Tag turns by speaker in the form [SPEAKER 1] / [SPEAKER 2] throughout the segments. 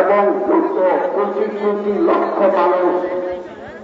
[SPEAKER 1] এবং যত কোটি কোটি লক্ষ মানুষ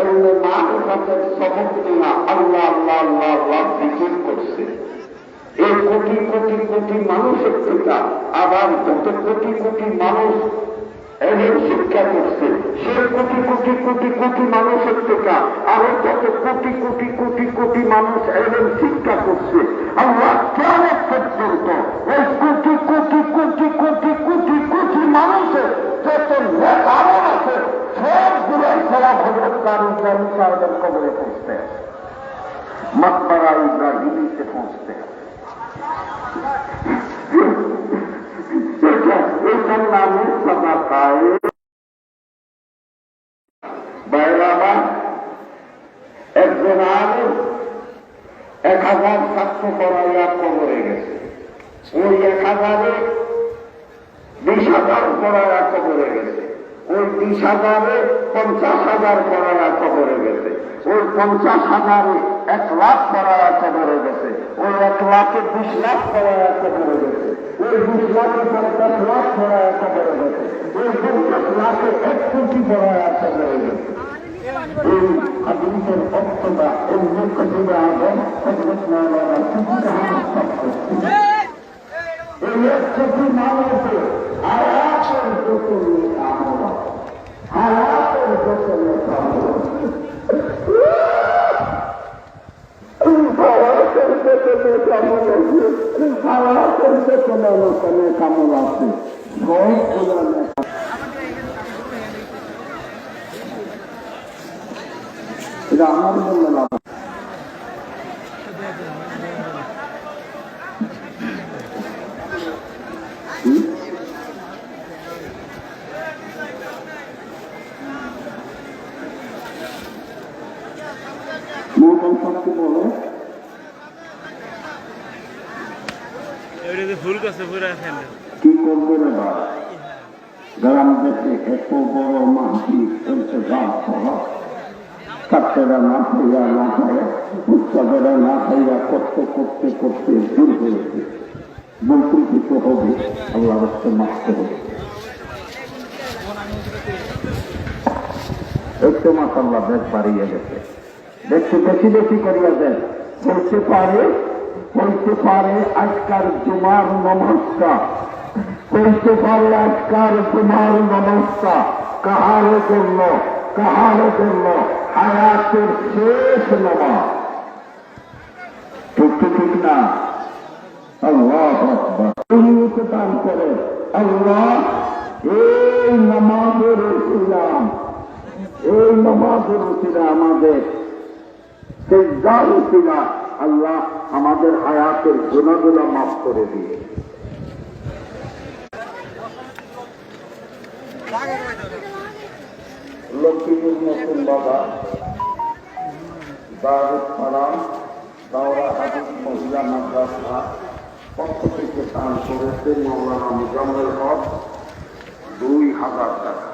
[SPEAKER 1] এমনি মানবতার সবক নিয়ে আল্লাহ আল্লাহ আল্লাহ আল্লাহ বিক্রি করছে। এই কোটি কোটি কোটি মানুষের থেকে আবার যত কোটি কোটি মানুষ এদের শিক্ষা করছে সে কোটি কোটি কোটি কোটি মানুষের থেকে আরও কত কোটি কোটি কোটি কোটি মানুষ এদের শিক্ষা করছে। আল্লাহ কেমন পর্যন্ত ইব্রাহিমিতে পৌঁছতে এটার নামে বাইরামা একজন এক হাজার পড়াইয়া কবরে গেছে ওই এক হাজারে বিশ হাজার পড়াইয়া কবরে গেছে ওই বিশ হাজারে পঞ্চাশ হাজার পড়াইয়া কবরে গেছে। ওই পঞ্চাশ হাজারে এক লাখ পড়াইয়া কবরে গেছে। ওই এক লাখে বিশ লাখ পড়াইয়া কবরে গেছে। ওই বিশ লাখে পঞ্চাশ লাখ কবরে গেছে। ওই পঞ্চাশ লাখে এক কোটি কবরে গেছে। সবগুলো নেক এটা আমার জন্য লাভ মোহন বলো কি করবে রে বা গ্রাম দেশে এত বড় মাটি ছাত্রেরা না খাইয়া না খাইয়া উৎসবেরা না খাইয়া করতে করতে করতে দূর হয়েছে। কিছু হবে? আল্লাহ রাস্তে মারতে হবে একটু মাসাল্লাহ বেশ বাড়িয়ে গেছে। দেখতে বেশি বেশি করিয়া দেয় বলতে পারে বলতে পারে আজকার জুমার নমস্কা বলতে পারে আজকার জুমার নমস্কা কাহার জন্য কাহার জন্য? হায়াতের শেষ নামাজ। ঠিক ঠিক না? আল্লাহ দান করে আল্লাহ এই নামাজের ইসলাম এই নামাজের উচিরা আমাদের উচিরা আল্লাহ আমাদের হায়াতের গুণাগুলো মাফ করে দিয়ে লক্ষ্মীপুর নতুন বাবা মহিলা মাদ্রাসা, পক্ষ থেকে দান করেছে মৌলানা মুজাম্মেল হক দুই হাজার টাকা।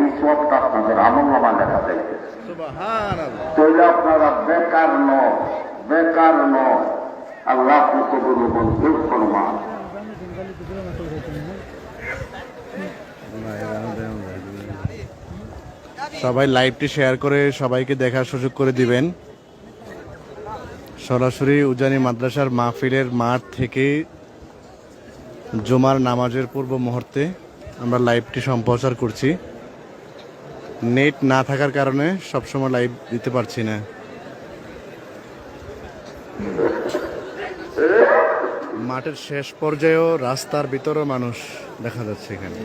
[SPEAKER 1] এই সবটা আপনাদের আমল নামা লেখা যাইতেছে। তাহলে আপনারা বেকার ন বেকার ন আল্লাহ কবুল মঞ্জুর করবা
[SPEAKER 2] সবাই লাইভটি শেয়ার করে সবাইকে দেখার সুযোগ করে দিবেন। সরাসরি উজানি মাদ্রাসার মাহফিলের মাঠ থেকে জুমার নামাজের পূর্ব মুহূর্তে আমরা লাইভটি সম্প্রচার করছি। নেট না থাকার কারণে সবসময় লাইভ দিতে পারছি না। মাঠের শেষ পর্যায়েও রাস্তার ভিতরেও মানুষ দেখা যাচ্ছে এখানে।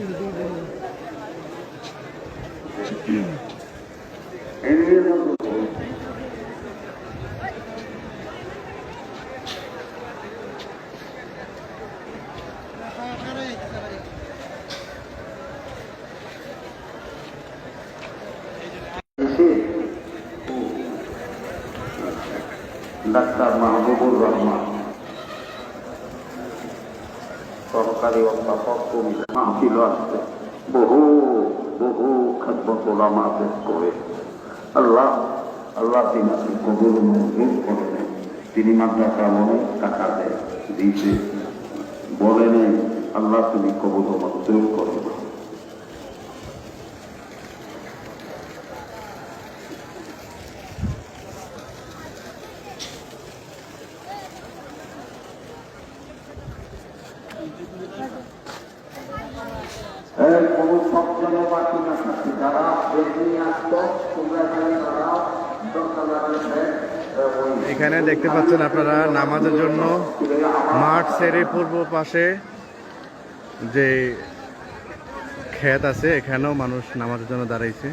[SPEAKER 1] ডাক্তার মাহবুবুর রহমান। সরকারি অধ্যাপক কবিতা মাহফিল আসছে বহু বহু খেদমত ওলামা পেশ করে। আল্লাহ আল্লাহ তিনি কবুল মঞ্জুর করে নেন তিনি মাদ্রাসা মনে টাকা দেয় দিয়েছে। বলে নেই আল্লাহ তুমি কবুল মঞ্জুর করে নাও। এই এখানে
[SPEAKER 2] দেখতে পাচ্ছেন আপনারা নামাজের জন্য মাঠ সেরে পূর্ব পাশে যে ক্ষেত আছে, এখানেও মানুষ নামাজের জন্য দাঁড়াইছে।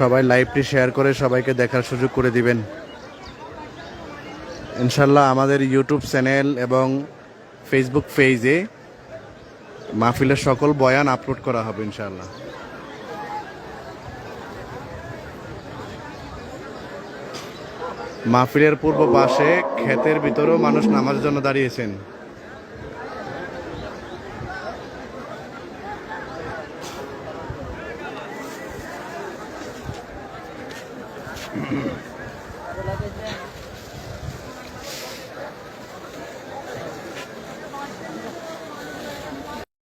[SPEAKER 2] সবাই লাইভটি শেয়ার করে সবাইকে দেখার সুযোগ করে দিবেন। ইনশাল্লাহ আমাদের ইউটিউব চ্যানেল এবং ফেসবুক পেজে মাহফিলের সকল বয়ান আপলোড করা হবে ইনশাল্লাহ মাহফিলের পূর্ব পাশে ক্ষেতের ভিতরেও মানুষ নামাজের জন্য দাঁড়িয়েছেন। Thank you.